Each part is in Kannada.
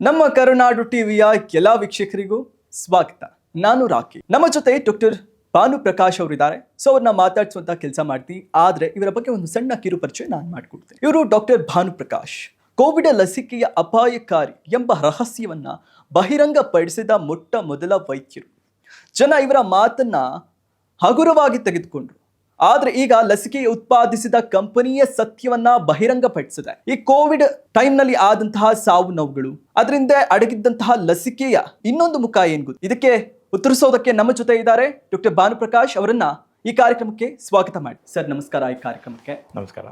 ನಮ್ಮ ಕರುನಾಡು ಟಿವಿಯ ಎಲ್ಲ ವೀಕ್ಷಕರಿಗೂ ಸ್ವಾಗತ. ನಾನು ರಾಕಿ. ನಮ್ಮ ಜೊತೆ ಡಾಕ್ಟರ್ ಭಾನು ಪ್ರಕಾಶ್ ಅವರಿದ್ದಾರೆ. ಸೊ, ಅವ್ರನ್ನ ಮಾತಾಡಿಸುವಂತ ಕೆಲಸ ಮಾಡ್ತೀವಿ ಆದ್ರೆ ಇವರ ಬಗ್ಗೆ ಒಂದು ಸಣ್ಣ ಕಿರು ಪರಿಚಯ ನಾನು ಮಾಡ್ಕೊಡ್ತೀನಿ. ಇವರು ಡಾಕ್ಟರ್ ಭಾನು ಪ್ರಕಾಶ್. ಕೋವಿಡ್ ಲಸಿಕೆಯ ಅಪಾಯಕಾರಿ ಎಂಬ ರಹಸ್ಯವನ್ನ ಬಹಿರಂಗಪಡಿಸಿದ ಮೊಟ್ಟ ಮೊದಲ ವೈದ್ಯರು. ಜನ ಇವರ ಮಾತನ್ನ ಹಗುರವಾಗಿ ತೆಗೆದುಕೊಂಡ್ರು ಆದ್ರೆ ಈಗ ಲಸಿಕೆ ಉತ್ಪಾದಿಸಿದ ಕಂಪನಿಯ ಸತ್ಯವನ್ನ ಬಹಿರಂಗಪಡಿಸಿದೆ. ಈ ಕೋವಿಡ್ ಟೈಮ್ನಲ್ಲಿ ಆದಂತಹ ಸಾವು ನೋವುಗಳು ಅದರಿಂದ ಅಡಗಿದ್ದಂತಹ ಲಸಿಕೆಯ ಇನ್ನೊಂದು ಮುಖ ಏನ್ ಗೊತ್ತು? ಇದಕ್ಕೆ ಉತ್ತರಿಸೋದಕ್ಕೆ ನಮ್ಮ ಜೊತೆ ಇದ್ದಾರೆ ಡಾಕ್ಟರ್ ಭಾನುಪ್ರಕಾಶ್ ಅವರನ್ನ ಈ ಕಾರ್ಯಕ್ರಮಕ್ಕೆ ಸ್ವಾಗತ ಮಾಡಿ. ಸರ್ ನಮಸ್ಕಾರ ಈ ಕಾರ್ಯಕ್ರಮಕ್ಕೆ. ನಮಸ್ಕಾರ.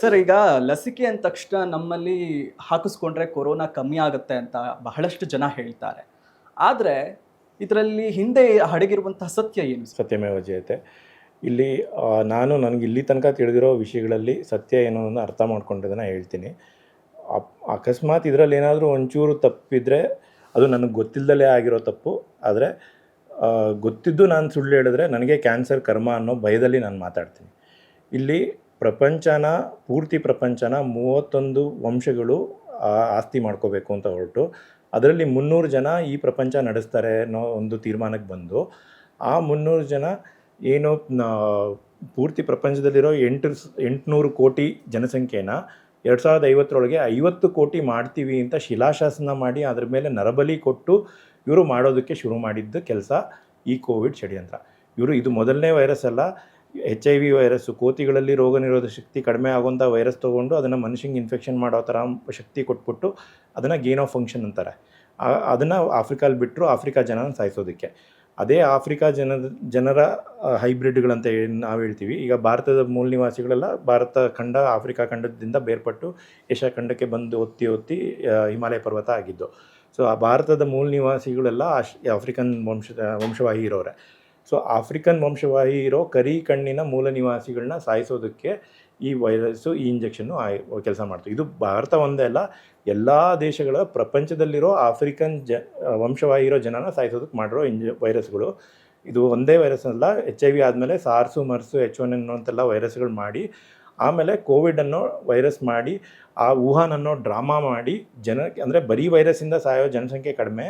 ಸರ್ ಈಗ ಲಸಿಕೆ ಅಂದ ತಕ್ಷಣ ನಮ್ಮಲ್ಲಿ ಹಾಕಿಸ್ಕೊಂಡ್ರೆ ಕೊರೋನಾ ಕಮ್ಮಿ ಆಗುತ್ತೆ ಅಂತ ಬಹಳಷ್ಟು ಜನ ಹೇಳ್ತಾರೆ. ಆದರೆ ಇದರಲ್ಲಿ ಹಿಂದೆ ಅಡಗಿರುವಂತಹ ಸತ್ಯ ಏನು? ಸತ್ಯಮೇವ ಜಯತೆ. ಇಲ್ಲಿ ನಾನು ನನಗೆ ಇಲ್ಲಿ ತನಕ ತಿಳಿದಿರೋ ವಿಷಯಗಳಲ್ಲಿ ಸತ್ಯ ಏನು ಅನ್ನೋದನ್ನ ಅರ್ಥ ಮಾಡ್ಕೊಂಡಿದ್ದನ್ನು ಹೇಳ್ತೀನಿ. ಅಕಸ್ಮಾತ್ ಇದರಲ್ಲಿ ಏನಾದರೂ ಒಂಚೂರು ತಪ್ಪಿದ್ರೆ ಅದು ನನಗೆ ಗೊತ್ತಿಲ್ಲದಲೇ ಆಗಿರೋ ತಪ್ಪು. ಆದರೆ ಗೊತ್ತಿದ್ದು ನಾನು ಸುಳ್ಳು ಹೇಳಿದ್ರೆ ನನಗೆ ಕ್ಯಾನ್ಸರ್, ಕರ್ಮ ಅನ್ನೋ ಭಯದಲ್ಲಿ ನಾನು ಮಾತಾಡ್ತೀನಿ. ಇಲ್ಲಿ ಪ್ರಪಂಚನ, ಪೂರ್ತಿ ಪ್ರಪಂಚನ ಮೂವತ್ತೊಂದು ವಂಶಗಳು ಆಸ್ತಿ ಮಾಡ್ಕೋಬೇಕು ಅಂತ ಹೊರಟು. ಅದರಲ್ಲಿ ಮುನ್ನೂರು ಜನ ಈ ಪ್ರಪಂಚ ನಡೆಸ್ತಾರೆ ಅನ್ನೋ ಒಂದು ತೀರ್ಮಾನಕ್ಕೆ ಬಂದು, ಆ ಮುನ್ನೂರು ಜನ ಏನು ಪೂರ್ತಿ ಪ್ರಪಂಚದಲ್ಲಿರೋ ಎಂಟು, ಎಂಟುನೂರು ಕೋಟಿ ಜನಸಂಖ್ಯೆನ ಎರಡು ಸಾವಿರದ ಐವತ್ತರೊಳಗೆ ಐವತ್ತು ಕೋಟಿ ಮಾಡ್ತೀವಿ ಅಂತ ಶಿಲಾಶಾಸನ ಮಾಡಿ ಅದ್ರ ಮೇಲೆ ನರಬಲಿ ಕೊಟ್ಟು ಇವರು ಮಾಡೋದಕ್ಕೆ ಶುರು ಮಾಡಿದ್ದ ಕೆಲಸ ಈ ಕೋವಿಡ್ ಷಡ್ಯಂತ್ರ. ಇವರು ಇದು ಮೊದಲನೇ ವೈರಸ್ ಅಲ್ಲ, ಎಚ್ ಐ ವಿ ವೈರಸ್ಸು, ಕೋತಿಗಳಲ್ಲಿ ರೋಗ ನಿರೋಧಕ ಶಕ್ತಿ ಕಡಿಮೆ ಆಗುವಂಥ ವೈರಸ್ ತೊಗೊಂಡು ಅದನ್ನು ಮನುಷ್ಯಂಗೆ ಇನ್ಫೆಕ್ಷನ್ ಮಾಡೋ ಥರ ಶಕ್ತಿ ಕೊಟ್ಬಿಟ್ಟು ಅದನ್ನು ಗೇನ್ ಆಫ್ ಫಂಕ್ಷನ್ ಅಂತಾರೆ. ಅದನ್ನು ಆಫ್ರಿಕಾಲಿ ಬಿಟ್ಟರು ಆಫ್ರಿಕಾ ಜನನ ಸಾಯಿಸೋದಕ್ಕೆ. ಅದೇ ಆಫ್ರಿಕಾ ಜನದ ಜನರ ಹೈಬ್ರಿಡ್ಗಳಂತ ಏನು ನಾವು ಹೇಳ್ತೀವಿ. ಈಗ ಭಾರತದ ಮೂಲ ನಿವಾಸಿಗಳೆಲ್ಲ ಭಾರತ ಖಂಡ, ಆಫ್ರಿಕಾ ಖಂಡದಿಂದ ಬೇರ್ಪಟ್ಟು ಏಷ್ಯಾ ಖಂಡಕ್ಕೆ ಬಂದು ಒತ್ತಿ ಒತ್ತಿ ಹಿಮಾಲಯ ಪರ್ವತ ಆಗಿದ್ದು. ಸೊ, ಆ ಭಾರತದ ಮೂಲ ನಿವಾಸಿಗಳೆಲ್ಲ ಆಶ್, ಆಫ್ರಿಕನ್ ವಂಶ, ವಂಶವಾಹಿ ಇರೋರೆ. ಸೊ, ಆಫ್ರಿಕನ್ ವಂಶವಾಹಿ ಇರೋ ಕರಿ ಕಣ್ಣಿನ ಮೂಲ ನಿವಾಸಿಗಳನ್ನ ಸಾಯಿಸೋದಕ್ಕೆ ಈ ವೈರಸ್ಸು, ಈ ಇಂಜೆಕ್ಷನ್ನು ಕೆಲಸ ಮಾಡ್ತು. ಇದು ಭಾರತ ಒಂದೇ ಅಲ್ಲ, ಎಲ್ಲ ದೇಶಗಳ ಪ್ರಪಂಚದಲ್ಲಿರೋ ಆಫ್ರಿಕನ್ ಜ, ವಂಶವಾಗಿರೋ ಜನನ ಸಾಯಿಸೋದಕ್ಕೆ ಮಾಡಿರೋ ಇಂಜ ವೈರಸ್ಗಳು ಇದು ಒಂದೇ ವೈರಸ್ ಅಲ್ಲ ಎಚ್ ಐ ವಿ ಆದಮೇಲೆ ಸಾರ್ಸು ಮರ್ಸು ಎಚ್ ಒನ್ ಅನ್ನೋಂತೆಲ್ಲ ವೈರಸ್ಗಳು ಮಾಡಿ, ಆಮೇಲೆ ಕೋವಿಡ್ ಅನ್ನೋ ವೈರಸ್ ಮಾಡಿ, ಆ ವುಹಾನ್ ಅನ್ನೋ ಡ್ರಾಮಾ ಮಾಡಿ, ಜನ, ಅಂದರೆ ಬರೀ ವೈರಸ್ಸಿಂದ ಸಾಯೋ ಜನಸಂಖ್ಯೆ ಕಡಿಮೆ,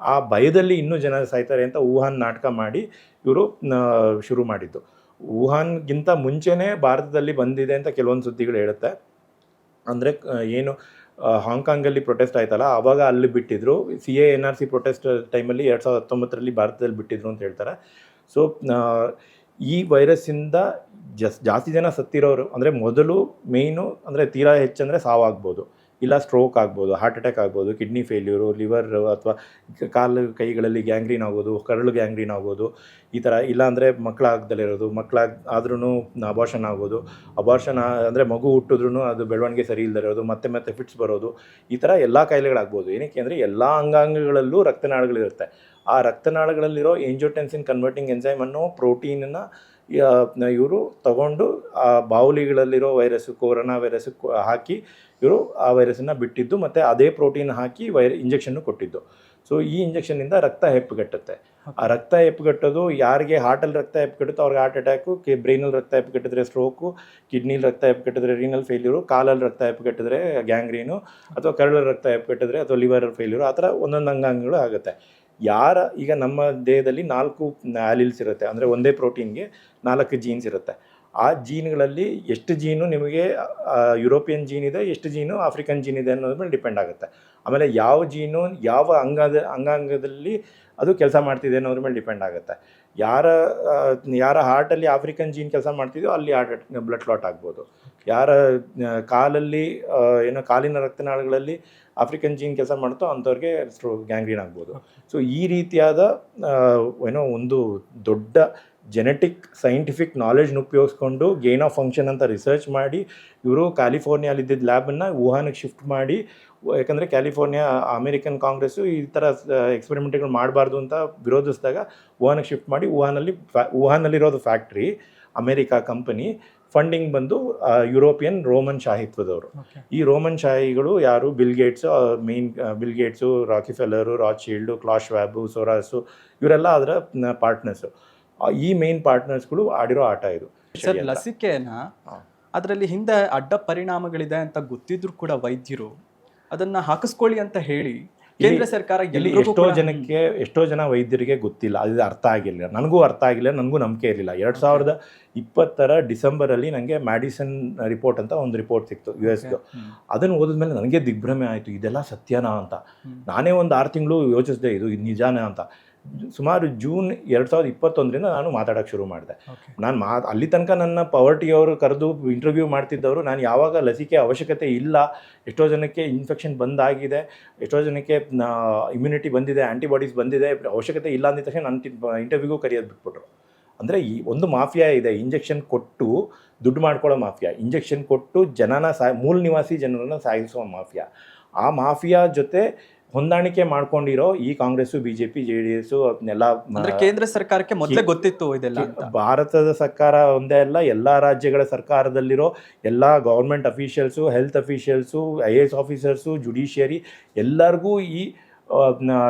ಆ ಭಯದಲ್ಲಿ ಇನ್ನೂ ಜನ ಸಾಯ್ತಾರೆ ಅಂತ ವುಹಾನ್ ನಾಟಕ ಮಾಡಿ ಇವರು ಶುರು ಮಾಡಿದ್ದು. ವುಹಾನ್ಗಿಂತ ಮುಂಚೆನೇ ಭಾರತದಲ್ಲಿ ಬಂದಿದೆ ಅಂತ ಕೆಲವೊಂದು ಸುದ್ದಿಗಳು ಹೇಳುತ್ತೆ. ಅಂದರೆ ಏನು ಹಾಂಗ್ಕಾಂಗಲ್ಲಿ ಪ್ರೊಟೆಸ್ಟ್ ಆಯ್ತಲ್ಲ ಆವಾಗ ಅಲ್ಲಿ ಬಿಟ್ಟಿದ್ರು. C A, N R C protest ಟೈಮಲ್ಲಿ ಎರಡು ಸಾವಿರದ ಹತ್ತೊಂಬತ್ತರಲ್ಲಿ ಭಾರತದಲ್ಲಿ ಬಿಟ್ಟಿದ್ರು ಅಂತ ಹೇಳ್ತಾರೆ. ಸೊ ಈ ವೈರಸ್ಸಿಂದ ಜಸ್, ಜಾಸ್ತಿ ಜನ ಸತ್ತಿರೋರು, ಅಂದರೆ ಮೊದಲು ಮೇಯ್ನು ಅಂದರೆ ತೀರಾ ಹೆಚ್ಚಂದರೆ ಸಾವಾಗ್ಬೋದು. ಇಲ್ಲ ಸ್ಟ್ರೋಕ್ ಆಗ್ಬೋದು ಹಾರ್ಟ್ ಅಟ್ಯಾಕ್ ಆಗ್ಬೋದು ಕಿಡ್ನಿ ಫೇಲ್ಯೂರು ಲಿವರ್ ಅಥವಾ ಕಾಲು ಕೈಗಳಲ್ಲಿ ಗ್ಯಾಂಗ್ರೀನ್ ಆಗೋದು, ಕರಳು ಗ್ಯಾಂಗ್ರೀನ್ ಆಗೋದು, ಈ ಥರ ಇಲ್ಲಾಂದರೆ ಮಕ್ಕಳಾಗ್ದಲ್ಲಿರೋದು ಮಕ್ಕಳಾಗ ಆದ್ರೂ ಅಬಾರ್ಷನ್ ಆಗೋದು ಅಬಾರ್ಷನ್ ಅಂದರೆ ಮಗು ಹುಟ್ಟಿದ್ರೂ ಅದು ಬೆಳವಣಿಗೆ ಸರಿ ಇರೋದು, ಮತ್ತೆ ಮತ್ತೆ ಫಿಟ್ಸ್ ಬರೋದು, ಈ ಥರ ಎಲ್ಲ ಕಾಯಿಲೆಗಳಾಗ್ಬೋದು. ಏನಕ್ಕೆ ಅಂದರೆ ಎಲ್ಲ ಅಂಗಾಂಗಗಳಲ್ಲೂ ರಕ್ತನಾಳಗಳಿರುತ್ತೆ. ಆ ರಕ್ತನಾಳಗಳಲ್ಲಿರೋ ಏಂಜೋಟೆನ್ಸಿನ್ ಕನ್ವರ್ಟಿಂಗ್ ಎಂಜೈಮ್ ಅನ್ನೋ ಪ್ರೋಟೀನನ್ನು ಇವರು ತಗೊಂಡು ಆ ಬಾವುಲಿಗಳಲ್ಲಿರೋ ವೈರಸ್ಸು ಕೊರೋನಾ ವೈರಸ್ ಹಾಕಿ ಇವರು ಆ ವೈರಸನ್ನು ಬಿಟ್ಟಿದ್ದು ಮತ್ತು ಅದೇ ಪ್ರೋಟೀನ್ ಹಾಕಿ ವೈರ ಇಂಜೆಕ್ಷನ್ನು ಕೊಟ್ಟಿದ್ದು. ಸೊ ಈ ಇಂಜೆಕ್ಷನ್ನಿಂದ ರಕ್ತ ಹೆಪ್ಪುಗಟ್ಟುತ್ತೆ. ಆ ರಕ್ತ ಹೆಪ್ಪುಗಟ್ಟೋದು ಯಾರಿಗೆ ಹಾರ್ಟಲ್ಲಿ ರಕ್ತ ಹೆಪ್ಪುಗಟ್ಟುತ್ತೋ ಅವ್ರಿಗೆ ಹಾರ್ಟ್ ಅಟ್ಯಾಕು ಕೆ ಬ್ರೈನಲ್ಲಿ ರಕ್ತ ಹೆಪ್ಪುಗಟ್ಟಿದ್ರೆ ಸ್ಟ್ರೋಕು ಕಿಡ್ನಿಲಿ ರಕ್ತ ಹೆಪ್ಪುಗಟ್ಟಿದ್ರೆ ರೀನಲ್ ಫೇಲ್ಯೂರು ಕಾಲಲ್ಲಿ ರಕ್ತ ಹೆಪ್ಪುಗಟ್ಟಿದ್ರೆ ಗ್ಯಾಂಗ್ರೀನು ಅಥವಾ ಕರಳಲ್ಲಿ ರಕ್ತ ಹೆಪ್ಪುಗಟ್ಟಿದ್ರೆ ಅಥವಾ ಲಿವರ್ ಫೇಲ್ಯೂರು ಆ ಥರ ಒಂದೊಂದು ಅಂಗಾಂಗಗಳು ಆಗುತ್ತೆ. ಯಾರ, ಈಗ ನಮ್ಮ ದೇಹದಲ್ಲಿ ನಾಲ್ಕು ಆಲಿಲ್ಸ್ ಇರುತ್ತೆ. ಅಂದರೆ ಒಂದೇ ಪ್ರೋಟೀನ್ಗೆ ನಾಲ್ಕು ಜೀನ್ಸ್ ಇರುತ್ತೆ. ಆ ಜೀನ್ಗಳಲ್ಲಿ ಎಷ್ಟು ಜೀನು ನಿಮಗೆ ಯುರೋಪಿಯನ್ ಜೀನ್ ಇದೆ, ಎಷ್ಟು ಜೀನು ಆಫ್ರಿಕನ್ ಜೀನ್ ಇದೆ ಅನ್ನೋದ್ರ ಮೇಲೆ ಡಿಪೆಂಡ್ ಆಗುತ್ತೆ. ಆಮೇಲೆ ಯಾವ ಜೀನು ಯಾವ ಅಂಗದ, ಅಂಗಾಂಗದಲ್ಲಿ ಅದು ಕೆಲಸ ಮಾಡ್ತಿದೆ ಅನ್ನೋದ್ರ ಮೇಲೆ ಡಿಪೆಂಡ್ ಆಗುತ್ತೆ. ಯಾರ ಯಾರ ಹಾರ್ಟಲ್ಲಿ ಆಫ್ರಿಕನ್ ಜೀನ್ ಕೆಲಸ ಮಾಡ್ತಿದೆಯೋ ಅಲ್ಲಿ ಹಾರ್ಟ್ ಬ್ಲಡ್ ಕ್ಲಾಟ್ ಆಗ್ಬೋದು. ಯಾರ ಕಾಲಲ್ಲಿ ಏನೋ ಕಾಲಿನ ರಕ್ತನಾಳಗಳಲ್ಲಿ ಆಫ್ರಿಕನ್ ಜೀನ್ ಕೆಲಸ ಮಾಡುತ್ತೋ ಅಂಥವ್ರಿಗೆ ಸ್ಟ್ರೋ ಗ್ಯಾಂಗ್ರೀನ್ ಆಗ್ಬೋದು. ಸೊ ಈ ರೀತಿಯಾದ ಏನೋ ಒಂದು ದೊಡ್ಡ ಜೆನೆಟಿಕ್ ಸೈಂಟಿಫಿಕ್ ನಾಲೆಜ್ನ ಉಪಯೋಗಿಸ್ಕೊಂಡು ಗೇನ್ ಆಫ್ ಫಂಕ್ಷನ್ ಅಂತ ರಿಸರ್ಚ್ ಮಾಡಿ, ಇವರು ಕ್ಯಾಲಿಫೋರ್ನಿಯಾಲಿದ್ದಿದ್ದ ಲ್ಯಾಬನ್ನು ವುಹಾನಿಗೆ ಶಿಫ್ಟ್ ಮಾಡಿ, ಯಾಕಂದರೆ ಕ್ಯಾಲಿಫೋರ್ನಿಯಾ ಅಮೇರಿಕನ್ ಕಾಂಗ್ರೆಸ್ಸು ಈ ಥರ ಎಕ್ಸ್ಪೆರಿಮೆಂಟ್ಗಳು ಮಾಡಬಾರ್ದು ಅಂತ ವಿರೋಧಿಸಿದಾಗ ವುಹಾನಿಗೆ ಶಿಫ್ಟ್ ಮಾಡಿ ವುಹಾನಲ್ಲಿ ಫ್ಯಾ ವುಹಾನಲ್ಲಿರೋದು ಫ್ಯಾಕ್ಟ್ರಿ ಅಮೇರಿಕಾ ಕಂಪನಿ ಫಂಡಿಂಗ್ ಬಂದು ಯುರೋಪಿಯನ್ ರೋಮನ್ ಶಾಹಿತ್ವದವರು. ಈ ರೋಮನ್ ಶಾಹಿಗಳು ಯಾರು? Bill Gates main Bill Gates Rockefeller Rothschild Klaus ವ್ಯಾಬು Soros ಇವರೆಲ್ಲ ಅದರ ಪಾರ್ಟ್ನರ್ಸು ಈ ಮೇನ್ ಪಾರ್ಟ್ನರ್ಸ್ಗಳು ಆಡಿರೋ ಆಟ ಇದು. ಸರ್ ಲಸಿಕೆನ ಅದರಲ್ಲಿ ಹಿಂದೆ ಅಡ್ಡ ಪರಿಣಾಮಗಳಿದೆ ಅಂತ ಗೊತ್ತಿದ್ರು ಕೂಡ ವೈದ್ಯರು ಅದನ್ನು ಹಾಕಿಸ್ಕೊಳ್ಳಿ ಅಂತ ಹೇಳಿ ಕೇಂದ್ರ ಸರ್ಕಾರ ಇಲ್ಲಿ ಎಷ್ಟೋ ಜನಕ್ಕೆ ಎಷ್ಟೋ ಜನ ವೈದ್ಯರಿಗೆ ಗೊತ್ತಿಲ್ಲ. ಅದು ಅರ್ಥ ಆಗಿಲ್ಲ ನನಗೂ ಅರ್ಥ ಆಗಿಲ್ಲ ನನಗೂ ನಂಬಿಕೆ ಇರಲಿಲ್ಲ. ಎರಡು ಸಾವಿರದ ಇಪ್ಪತ್ತರ ಡಿಸೆಂಬರಲ್ಲಿ ನನಗೆ ಮ್ಯಾಡಿಸನ್ ರಿಪೋರ್ಟ್ ಅಂತ ಒಂದು ರಿಪೋರ್ಟ್ ಸಿಕ್ತು ಯು ಎಸ್ಗೆ. ಅದನ್ನು ಓದಿದ್ಮೇಲೆ ನನಗೆ ದಿಗ್ಭ್ರಮೆ ಆಯಿತು. ಇದೆಲ್ಲ ಸತ್ಯನಾ ಅಂತ. ನಾನೇ ಒಂದು ಆರು ತಿಂಗಳು ಯೋಚಿಸಿದೆ ಇದು ನಿಜಾನೇ ಅಂತ. ಸುಮಾರು ಜೂನ್ ಎರಡು ಸಾವಿರದ ಇಪ್ಪತ್ತೊಂದರಿಂದ ನಾನು ಮಾತಾಡೋಕ್ಕೆ ಶುರು ಮಾಡಿದೆ. ನಾನು ಮಾ ಅಲ್ಲಿ ತನಕ ನನ್ನ ಪವರ್ಟಿಯವರು ಕರೆದು ಇಂಟರ್ವ್ಯೂ ಮಾಡ್ತಿದ್ದವರು ನಾನು ಯಾವಾಗ ಲಸಿಕೆ ಅವಶ್ಯಕತೆ ಇಲ್ಲ ಎಷ್ಟೋ ಜನಕ್ಕೆ ಇನ್ಫೆಕ್ಷನ್ ಬಂದಾಗಿದೆ ಎಷ್ಟೋ ಜನಕ್ಕೆ ಇಮ್ಯುನಿಟಿ ಬಂದಿದೆ ಆ್ಯಂಟಿಬಾಡೀಸ್ ಬಂದಿದೆ ಅವಶ್ಯಕತೆ ಇಲ್ಲ ಅಂದಿದ ತಕ್ಷಣ ನನ್ನ ಇಂಟರ್ವ್ಯೂಗೂ ಕರೆಯೋದು ಬಿಟ್ಬಿಟ್ರು. ಅಂದರೆ ಈ ಒಂದು ಮಾಫಿಯಾ ಇದೆ ಇಂಜೆಕ್ಷನ್ ಕೊಟ್ಟು ದುಡ್ಡು ಮಾಡ್ಕೊಳ್ಳೋ ಮಾಫಿಯಾ ಇಂಜೆಕ್ಷನ್ ಕೊಟ್ಟು ಜನನ ಸಾ ಮೂಲ ನಿವಾಸಿ ಜನರನ್ನು ಸಾಗಿಸುವ ಮಾಫಿಯಾ. ಆ ಮಾಫಿಯಾ ಜೊತೆ ಹೊಂದಾಣಿಕೆ ಮಾಡ್ಕೊಂಡಿರೋ ಈ Congress B J P J D S ಅದನ್ನೆಲ್ಲ ಅಂದ್ರೆ ಕೇಂದ್ರ ಸರ್ಕಾರಕ್ಕೆ ಮೊದಲೇ ಗೊತ್ತಿತ್ತು ಇದೆಲ್ಲ ಭಾರತದ ಸರ್ಕಾರ ಒಂದೇ ಅಲ್ಲ ಎಲ್ಲ ರಾಜ್ಯಗಳ ಸರ್ಕಾರದಲ್ಲಿರೋ ಎಲ್ಲ government officials health officials I A S officers judiciary ಎಲ್ಲರಿಗೂ ಈ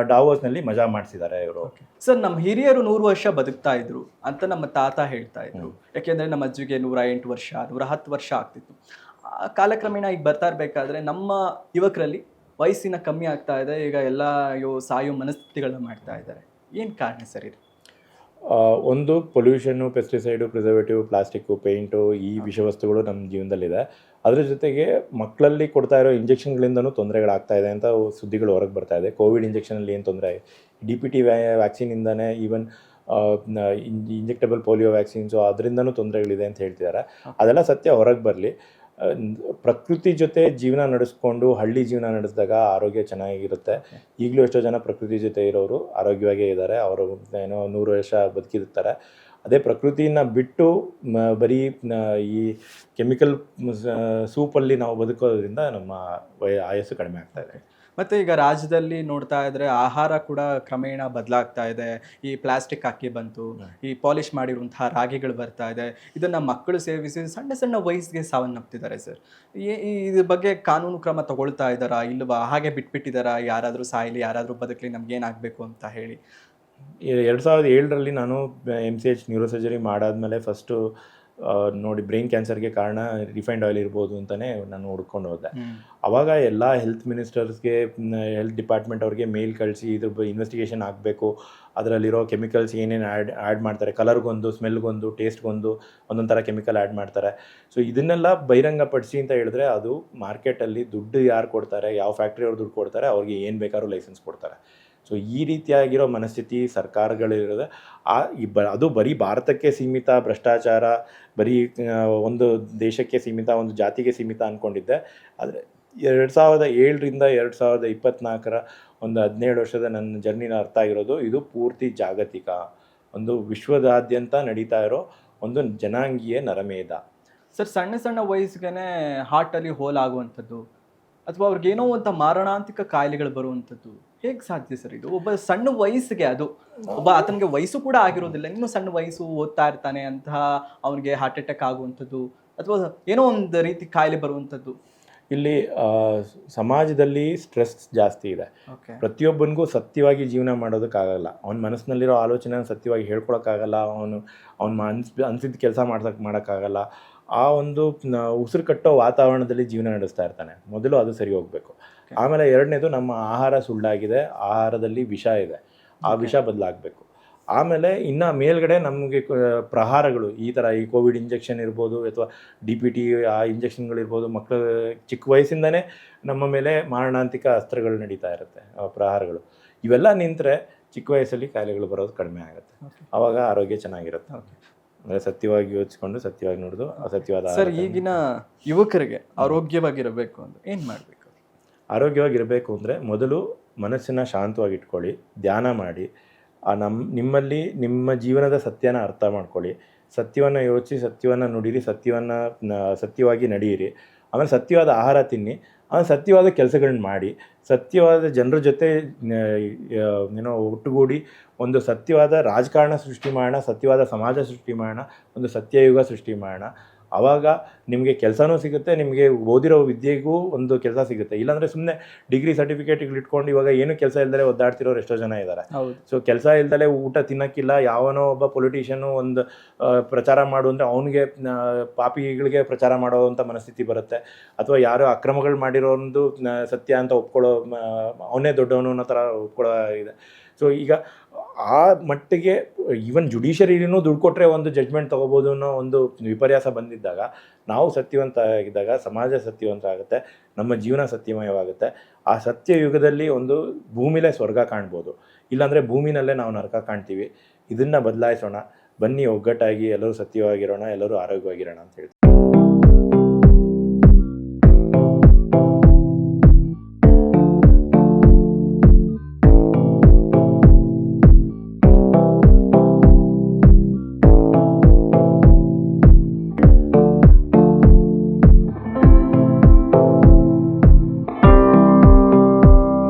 ಡಾವೋಸ್ನಲ್ಲಿ ಮಜಾ ಮಾಡಿಸಿದ್ದಾರೆ ಇವರು. ಸರ್ ನಮ್ಮ ಹಿರಿಯರು ನೂರು ವರ್ಷ ಬದುಕ್ತಾ ಇದ್ರು ಅಂತ ನಮ್ಮ ತಾತ ಹೇಳ್ತಾ ಇದ್ರು. ಯಾಕೆಂದ್ರೆ ನಮ್ಮ ಅಜ್ಜಿಗೆ ನೂರ ಎಂಟು ವರ್ಷ ನೂರ ಹತ್ತು ವರ್ಷ ಆಗ್ತಿತ್ತು. ಆ ಕಾಲಕ್ರಮೇಣ ಈಗ ಬರ್ತಾ ಇರಬೇಕಾದ್ರೆ ನಮ್ಮ ಯುವಕರಲ್ಲಿ ವಯಸ್ಸಿನ ಕಮ್ಮಿ ಆಗ್ತಾ ಇದೆ ಈಗ ಎಲ್ಲ ಅಯ್ಯೋ ಸಾಯೋ ಮನಸ್ಥಿತಿಗಳನ್ನ ಮಾಡ್ತಾ ಇದ್ದಾರೆ. ಏನು ಕಾರಣ ಸರ್ ಇದು? ಒಂದು pollution pesticide preservative plastic paint ಈ ವಿಷವಸ್ತುಗಳು ನಮ್ಮ ಜೀವನದಲ್ಲಿದೆ. ಅದರ ಜೊತೆಗೆ ಮಕ್ಕಳಲ್ಲಿ ಕೊಡ್ತಾ ಇರೋ ಇಂಜೆಕ್ಷನ್ಗಳಿಂದನೂ ತೊಂದರೆಗಳಾಗ್ತಾ ಇದೆ ಅಂತ ಸುದ್ದಿಗಳು ಹೊರಗೆ ಬರ್ತಾ ಇದೆ. ಕೋವಿಡ್ ಇಂಜೆಕ್ಷನಲ್ಲಿ ಏನು ತೊಂದರೆ? ಡಿ ಪಿ ಟಿ ವ್ಯಾಕ್ಸಿನಿಂದನೇ ಈವನ್ ಇಂಜೆಕ್ಟಬಲ್ ಪೋಲಿಯೋ ವ್ಯಾಕ್ಸಿನ್ಸು ಅದರಿಂದನೂ ತೊಂದರೆಗಳಿದೆ ಅಂತ ಹೇಳ್ತಿದ್ದಾರೆ. ಅದೆಲ್ಲ ಸತ್ಯ ಹೊರಗೆ ಬರಲಿ. ಪ್ರಕೃತಿ ಜೊತೆ ಜೀವನ ನಡೆಸ್ಕೊಂಡು ಹಳ್ಳಿ ಜೀವನ ನಡೆಸಿದಾಗ ಆರೋಗ್ಯ ಚೆನ್ನಾಗಿರುತ್ತೆ. ಈಗಲೂ ಎಷ್ಟೋ ಜನ ಪ್ರಕೃತಿ ಜೊತೆ ಇರೋರು ಆರೋಗ್ಯವಾಗೇ ಇದ್ದಾರೆ. ಅವರು ಏನೋ ನೂರು ವರ್ಷ ಬದುಕಿರ್ತಾರೆ. ಅದೇ ಪ್ರಕೃತಿನ ಬಿಟ್ಟು ಬರೀ ಈ ಕೆಮಿಕಲ್ ಸೂಪಲ್ಲಿ ನಾವು ಬದುಕೋದ್ರಿಂದ ನಮ್ಮ ವಯ, ಆಯಸ್ಸು ಕಡಿಮೆ ಆಗ್ತಾ ಇದೆ. ಮತ್ತೆ ಈಗ ರಾಜ್ಯದಲ್ಲಿ ನೋಡ್ತಾ ಇದ್ರೆ ಆಹಾರ ಕೂಡ ಕ್ರಮೇಣ ಬದಲಾಗ್ತಾ ಇದೆ. ಈ ಪ್ಲಾಸ್ಟಿಕ್ ಅಕ್ಕಿ ಬಂತು ಈ ಪಾಲಿಶ್ ಮಾಡಿರುವಂತಹ ರಾಗಿಗಳು ಬರ್ತಾ ಇದೆ. ಇದನ್ನ ಮಕ್ಕಳು ಸೇವಿಸಿ ಸಣ್ಣ ಸಣ್ಣ ವಯಸ್ಸಿಗೆ ಸಾವನ್ನಪ್ತಿದ್ದಾರೆ ಸರ್. ಇದ್ರ ಬಗ್ಗೆ ಕಾನೂನು ಕ್ರಮ ತಗೊಳ್ತಾ ಇದ್ದಾರಾ ಇಲ್ವಾ? ಹಾಗೆ ಬಿಟ್ಬಿಟ್ಟಿದಾರಾ ಯಾರಾದರೂ ಸಾಯಲಿ ಯಾರಾದರೂ ಬದುಕಲಿ ನಮ್ಗೆ ಏನಾಗಬೇಕು ಅಂತ ಹೇಳಿ. ಎರಡು ಸಾವಿರದ ಏಳರಲ್ಲಿ ನಾನು ಎಂ ಸಿ ಎಚ್ ನ್ಯೂರೋಸರ್ಜರಿ ಮಾಡಾದ್ಮೇಲೆ ಫಸ್ಟು ನೋಡಿ ಬ್ರೈನ್ ಕ್ಯಾನ್ಸರ್ಗೆ ಕಾರಣ ರಿಫೈನ್ಡ್ ಆಯಿಲ್ ಇರ್ಬೋದು ಅಂತಲೇ ನಾನು ಹುಡ್ಕೊಂಡು ಹೋದೆ. ಅವಾಗ ಎಲ್ಲ ಹೆಲ್ತ್ ಮಿನಿಸ್ಟರ್ಸ್ಗೆ ಹೆಲ್ತ್ ಡಿಪಾರ್ಟ್ಮೆಂಟ್ ಅವ್ರಿಗೆ ಮೇಲ್ ಕಳಿಸಿ ಇದ್ರ ಇನ್ವೆಸ್ಟಿಗೇಷನ್ ಆಗಬೇಕು. ಅದರಲ್ಲಿರೋ ಕೆಮಿಕಲ್ಸ್ ಏನೇನು ಆ್ಯಡ್ ಆ್ಯಡ್ ಮಾಡ್ತಾರೆ ಕಲರ್ಗೊಂದು ಸ್ಮೆಲ್ಗೊಂದು ಟೇಸ್ಟ್ಗೊಂದು ಒಂದೊಂದು ಥರ ಕೆಮಿಕಲ್ ಆ್ಯಡ್ ಮಾಡ್ತಾರೆ. ಸೊ ಇದನ್ನೆಲ್ಲ ಬಹಿರಂಗಪಡಿಸಿ ಅಂತ ಹೇಳಿದ್ರೆ ಅದು ಮಾರ್ಕೆಟಲ್ಲಿ ದುಡ್ಡು ಯಾರು ಕೊಡ್ತಾರೆ ಯಾವ ಫ್ಯಾಕ್ಟ್ರಿಯವ್ರು ದುಡ್ಡು ಕೊಡ್ತಾರೆ ಅವ್ರಿಗೆ ಏನು ಬೇಕಾದ್ರೂ ಲೈಸೆನ್ಸ್ ಕೊಡ್ತಾರೆ. ಸೊ ಈ ರೀತಿಯಾಗಿರೋ ಮನಸ್ಥಿತಿ ಸರ್ಕಾರಗಳಿರೋದು, ಆ ಈ ಬ, ಅದು ಬರೀ ಭಾರತಕ್ಕೆ ಸೀಮಿತ ಭ್ರಷ್ಟಾಚಾರ, ಬರೀ ಒಂದು ದೇಶಕ್ಕೆ ಸೀಮಿತ, ಒಂದು ಜಾತಿಗೆ ಸೀಮಿತ ಅಂದ್ಕೊಂಡಿದ್ದೆ ಆದರೆ ಎರಡು ಸಾವಿರದ ಏಳರಿಂದ ಎರಡು ಸಾವಿರದ ಇಪ್ಪತ್ತ್ನಾಲ್ಕರ ಒಂದು ಹದಿನೇಳು ವರ್ಷದ ನನ್ನ ಜರ್ನಿನ ಅರ್ಥ ಆಗಿರೋದು, ಇದು ಪೂರ್ತಿ ಜಾಗತಿಕ, ಒಂದು ವಿಶ್ವದಾದ್ಯಂತ ನಡೀತಾ ಇರೋ ಒಂದು ಜನಾಂಗೀಯ ನರಮೇಧ. ಸರ್, ಸಣ್ಣ ಸಣ್ಣ ವಯಸ್ಸಿಗೆ ಹಾರ್ಟಲ್ಲಿ ಹೋಲ್ ಆಗುವಂಥದ್ದು, ಅಥವಾ ಅವ್ರಿಗೇನೋ ಅಂತ ಮಾರಣಾಂತಿಕ ಕಾಯಿಲೆಗಳು ಬರುವಂಥದ್ದು ಹೇಗೆ ಸಾಧ್ಯ ಸರ್ ಇದು? ಒಬ್ಬ ಸಣ್ಣ ವಯಸ್ಸಿಗೆ ಅದು. ಒಬ್ಬ ಆತನಿಗೆ ವಯಸ್ಸು ಕೂಡ ಆಗಿರೋದಿಲ್ಲ. ಇನ್ನೂ ಸಣ್ಣ ವಯಸ್ಸು ಓದ್ತಾ ಇರ್ತಾನೆ ಅಂತಹ ಅವನಿಗೆ ಹಾರ್ಟ್ ಅಟ್ಯಾಕ್ ಆಗುವಂಥದ್ದು ಅಥವಾ ಏನೋ ಒಂದು ರೀತಿ ಕಾಯಿಲೆ ಬರುವಂಥದ್ದು. ಇಲ್ಲಿ ಸಮಾಜದಲ್ಲಿ ಸ್ಟ್ರೆಸ್ ಜಾಸ್ತಿ ಇದೆ. ಪ್ರತಿಯೊಬ್ಬನಿಗೂ ಸತ್ಯವಾಗಿ ಜೀವನ ಮಾಡೋದಕ್ಕಾಗಲ್ಲ. ಅವನ ಮನಸ್ಸಿನಲ್ಲಿರೋ ಆಲೋಚನೆ ಸತ್ಯವಾಗಿ ಹೇಳ್ಕೊಳಕ್ಕಾಗಲ್ಲ. ಅವನು ಅವ್ನು ಅನ್ಸ್ ಅನ್ಸಿದ ಕೆಲಸ ಮಾಡ್ಸಕ್ಕೆ ಮಾಡೋಕ್ಕಾಗಲ್ಲ. ಆ ಒಂದು ಉಸಿರು ಕಟ್ಟೋ ವಾತಾವರಣದಲ್ಲಿ ಜೀವನ ನಡೆಸ್ತಾ ಇರ್ತಾನೆ. ಮೊದಲು ಅದು ಸರಿ ಹೋಗಬೇಕು. ಆಮೇಲೆ ಎರಡನೇದು ನಮ್ಮ ಆಹಾರ ಸುಳ್ಳಾಗಿದೆ ಆಹಾರದಲ್ಲಿ ವಿಷ ಇದೆ. ಆ ವಿಷ ಬದಲಾಗಬೇಕು. ಆಮೇಲೆ ಇನ್ನು ಮೇಲ್ಗಡೆ ನಮಗೆ ಪ್ರಹಾರಗಳು ಈ ಥರ ಈ ಕೋವಿಡ್ ಇಂಜೆಕ್ಷನ್ ಇರ್ಬೋದು ಅಥವಾ ಡಿ ಪಿ ಟಿ ಆ ಇಂಜೆಕ್ಷನ್ಗಳಿರ್ಬೋದು ಮಕ್ಕಳು ಚಿಕ್ಕ ವಯಸ್ಸಿಂದನೇ ನಮ್ಮ ಮೇಲೆ ಮಾರಣಾಂತಿಕ ಅಸ್ತ್ರಗಳು ನಡೀತಾ ಇರುತ್ತೆ ಆ ಪ್ರಹಾರಗಳು. ಇವೆಲ್ಲ ನಿಂತರೆ ಚಿಕ್ಕ ವಯಸ್ಸಲ್ಲಿ ಕಾಯಿಲೆಗಳು ಬರೋದು ಕಡಿಮೆ ಆಗುತ್ತೆ. ಆವಾಗ ಆರೋಗ್ಯ ಚೆನ್ನಾಗಿರುತ್ತೆ. ಅಂದರೆ ಸತ್ಯವಾಗಿ ಯೋಚಿಸ್ಕೊಂಡು ಸತ್ಯವಾಗಿ ನೋಡೋದು ಅಸತ್ಯವಾದ ಸರ್ ಈಗಿನ ಯುವಕರಿಗೆ ಆರೋಗ್ಯವಾಗಿರಬೇಕು ಅಂದರೆ ಏನು ಮಾಡಬೇಕು? ಆರೋಗ್ಯವಾಗಿರಬೇಕು ಅಂದರೆ ಮೊದಲು ಮನಸ್ಸನ್ನು ಶಾಂತವಾಗಿ ಇಟ್ಕೊಳ್ಳಿ ಧ್ಯಾನ ಮಾಡಿ. ಆ ನಮ್ಮ ನಿಮ್ಮಲ್ಲಿ ನಿಮ್ಮ ಜೀವನದ ಸತ್ಯನ ಅರ್ಥ ಮಾಡ್ಕೊಳ್ಳಿ. ಸತ್ಯವನ್ನು ಯೋಚಿಸಿ, ಸತ್ಯವನ್ನು ನುಡಿರಿ, ಸತ್ಯವನ್ನು ಸತ್ಯವಾಗಿ ನಡೆಯಿರಿ. ಆಮೇಲೆ ಸತ್ಯವಾದ ಆಹಾರ ತಿನ್ನಿ. ಆಮೇಲೆ ಸತ್ಯವಾದ ಕೆಲಸಗಳನ್ನ ಮಾಡಿ. ಸತ್ಯವಾದ ಜನರ ಜೊತೆ ಏನೋ ಒಟ್ಟುಗೂಡಿ ಒಂದು ಸತ್ಯವಾದ ರಾಜಕಾರಣ ಸೃಷ್ಟಿ ಮಾಡೋಣ, ಸತ್ಯವಾದ ಸಮಾಜ ಸೃಷ್ಟಿ ಮಾಡೋಣ, ಒಂದು ಸತ್ಯಯುಗ ಸೃಷ್ಟಿ ಮಾಡೋಣ. ಆವಾಗ ನಿಮಗೆ ಕೆಲಸನೂ ಸಿಗುತ್ತೆ ನಿಮಗೆ ಓದಿರೋ ವಿದ್ಯೆಗೂ ಒಂದು ಕೆಲಸ ಸಿಗುತ್ತೆ. ಇಲ್ಲಾಂದರೆ ಸುಮ್ಮನೆ ಡಿಗ್ರಿ ಸರ್ಟಿಫಿಕೇಟ್ಗಳು ಇಟ್ಕೊಂಡು ಇವಾಗ ಏನು ಕೆಲಸ ಇಲ್ಲದೆ ಒದ್ದಾಡ್ತಿರೋರು ಎಷ್ಟೋ ಜನ ಇದ್ದಾರೆ. ಸೊ ಕೆಲಸ ಇಲ್ದಲೆ ಊಟ ತಿನ್ನೋಕ್ಕಿಲ್ಲ ಯಾವನೋ ಒಬ್ಬ ಪೊಲಿಟಿಷಿಯನು ಒಂದು ಪ್ರಚಾರ ಮಾಡು ಅಂದರೆ ಅವನಿಗೆ ಪಾಪಿಗಳಿಗೆ ಪ್ರಚಾರ ಮಾಡೋವಂಥ ಮನಸ್ಥಿತಿ ಬರುತ್ತೆ. ಅಥವಾ ಯಾರೋ ಅಕ್ರಮಗಳು ಮಾಡಿರೋ ಒಂದು ಸತ್ಯ ಅಂತ ಒಪ್ಕೊಳ್ಳೋ ಅವನೇ ದೊಡ್ಡವನು ಅನ್ನೋ ಥರ ಒಪ್ಕೊಳ್ಳೋ ಇದೆ. ಸೊ ಈಗ ಆ ಮಟ್ಟಿಗೆ ಈವನ್ ಜುಡಿಷರಿನೂ ದುಡ್ಡು ಕೊಟ್ಟರೆ ಒಂದು ಜಡ್ಜ್ಮೆಂಟ್ ತೊಗೋಬೋದು ಅನ್ನೋ ಒಂದು ವಿಪರ್ಯಾಸ ಬಂದಿದ್ದಾಗ, ನಾವು ಸತ್ಯವಂತ ಆಗಿದ್ದಾಗ ಸಮಾಜ ಸತ್ಯವಂತ ಆಗುತ್ತೆ ನಮ್ಮ ಜೀವನ ಸತ್ಯಮಯವಾಗುತ್ತೆ, ಆ ಸತ್ಯ ಯುಗದಲ್ಲಿ ಒಂದು ಭೂಮಿಲೇ ಸ್ವರ್ಗ ಕಾಣ್ಬೋದು. ಇಲ್ಲಾಂದರೆ ಭೂಮಿನಲ್ಲೇ ನಾವು ನರಕ ಕಾಣ್ತೀವಿ. ಇದನ್ನು ಬದಲಾಯಿಸೋಣ. ಬನ್ನಿ ಒಗ್ಗಟ್ಟಾಗಿ ಎಲ್ಲರೂ ಸತ್ಯವಾಗಿರೋಣ, ಎಲ್ಲರೂ ಆರೋಗ್ಯವಾಗಿರೋಣ ಅಂತ ಹೇಳ್ತೀನಿ